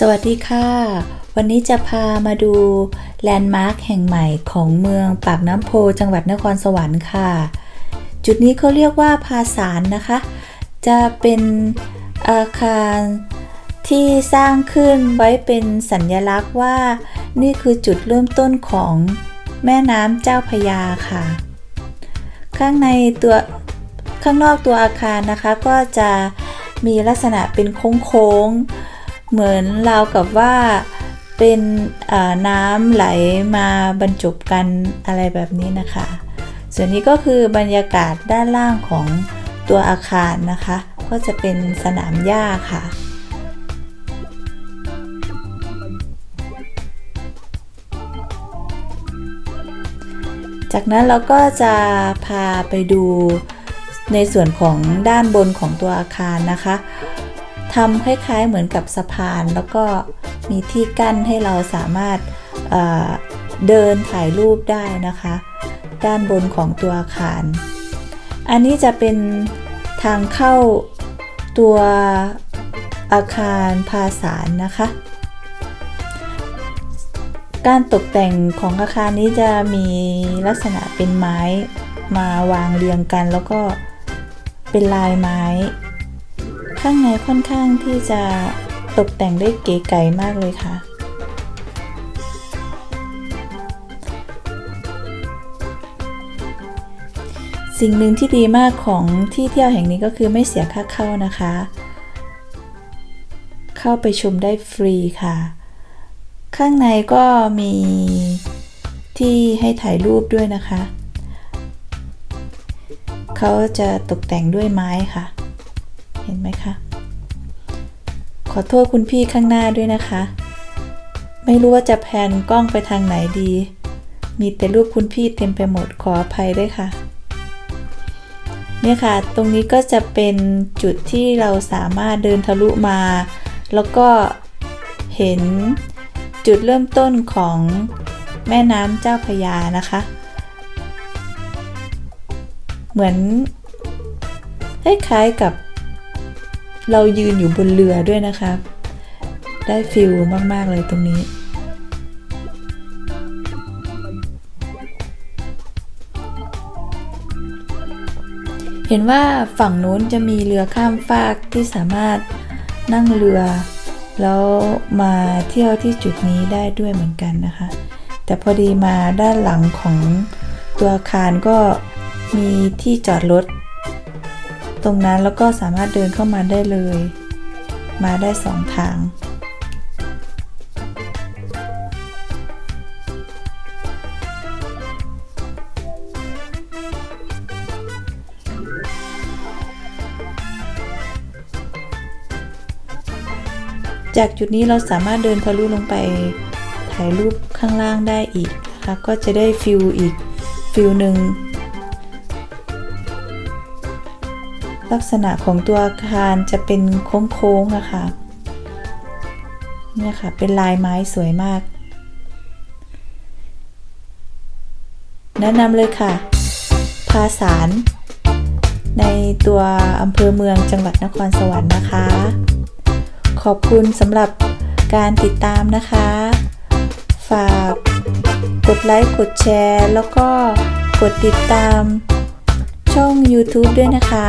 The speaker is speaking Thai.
สวัสดีค่ะ วันนี้จะพามาดูแลนด์มาร์คแห่งใหม่ของเมืองปากน้ำโพจังหวัดนครสวรรค์ค่ะ จุดนี้เขาเรียกว่าภาสารนะคะ จะเป็นอาคารที่สร้างขึ้นไว้เป็นสัญลักษณ์ว่า นี่คือจุดเริ่มต้นของแม่น้ำเจ้าพยาค่ะ ข้างในตัวข้างนอกตัวอาคารนะคะก็จะมีลักษณะเป็นโค้งๆ เหมือนราวกับว่าเป็นน้ำไหลมาบรรจบกันอะไรแบบนี้นะคะ ส่วนนี้ก็คือบรรยากาศด้านล่างของตัวอาคารนะคะ ก็จะเป็นสนามหญ้าค่ะจากนั้นเราก็จะพาไปดูในส่วนของด้านบนของตัวอาคารนะคะ ทำคล้ายๆเหมือนกับสะพาน แล้วก็มีที่กั้นให้เราสามารถเอ่อเดินถ่ายรูปได้นะคะ ด้านบนของตัวอาคาร อันนี้จะเป็นทางเข้าตัวอาคารภาสารนะคะ การตกแต่งของอาคารนี้จะมีลักษณะเป็นไม้มาวางเรียงกัน แล้วก็เป็นลายไม้ ข้างในค่อนข้างที่จะตกแต่งได้เก๋ไก๋มากเลยค่ะ สิ่งหนึ่งที่ดีมากของที่เที่ยวแห่งนี้ก็คือไม่เสียค่าเข้านะคะ เข้าไปชมได้ฟรีค่ะ ข้างในก็มีที่ให้ถ่ายรูปด้วยนะคะ เขาจะตกแต่งด้วยไม้ค่ะ เห็นไหมคะ ขอโทษคุณพี่ข้างหน้าด้วยนะคะ ไม่รู้ว่าจะแพนกล้องไปทางไหนดี มีแต่รูปคุณพี่เต็มไปหมดขออภัยด้วยค่ะ เนี่ยค่ะ ตรงนี้ก็จะเป็นจุดที่เราสามารถเดินทะลุมา แล้วก็เห็นจุดเริ่มต้นของแม่น้ำเจ้าพยานะคะ เหมือนคล้ายๆกับ เรายืนอยู่บนเรือด้วยนะคะได้ฟิลมาก ๆ เลยตรงนี้ เห็นว่าฝั่งนู้นจะมีเรือข้ามฟากที่สามารถนั่งเรือ แล้วมาเที่ยวที่จุดนี้ได้ด้วยเหมือนกันนะคะ แต่พอดีมาด้านหลังของตัวอาคารก็มีที่จอดรถ ตรงนั้นแล้วก็สามารถเดินเข้ามาได้เลย มาได้สองทางจากจุดนี้เราสามารถเดินทะลุลงไปถ่ายรูปข้างล่างได้อีกนะคะก็จะได้ฟิลอีกฟิลหนึ่ง ลักษณะของตัวอาคารจะเป็นโค้งๆอะคะเนี่ยค่ะ เป็นลายไม้สวยมาก แนะนำเลยค่ะ ภาสาร ในตัวอำเภอเมืองจังหวัดนครสวรรค์นะคะ ขอบคุณสำหรับการติดตามนะคะ ฝากกดไลค์ กดแชร์ แล้วก็กดติดตามช่อง YouTube ด้วยนะคะ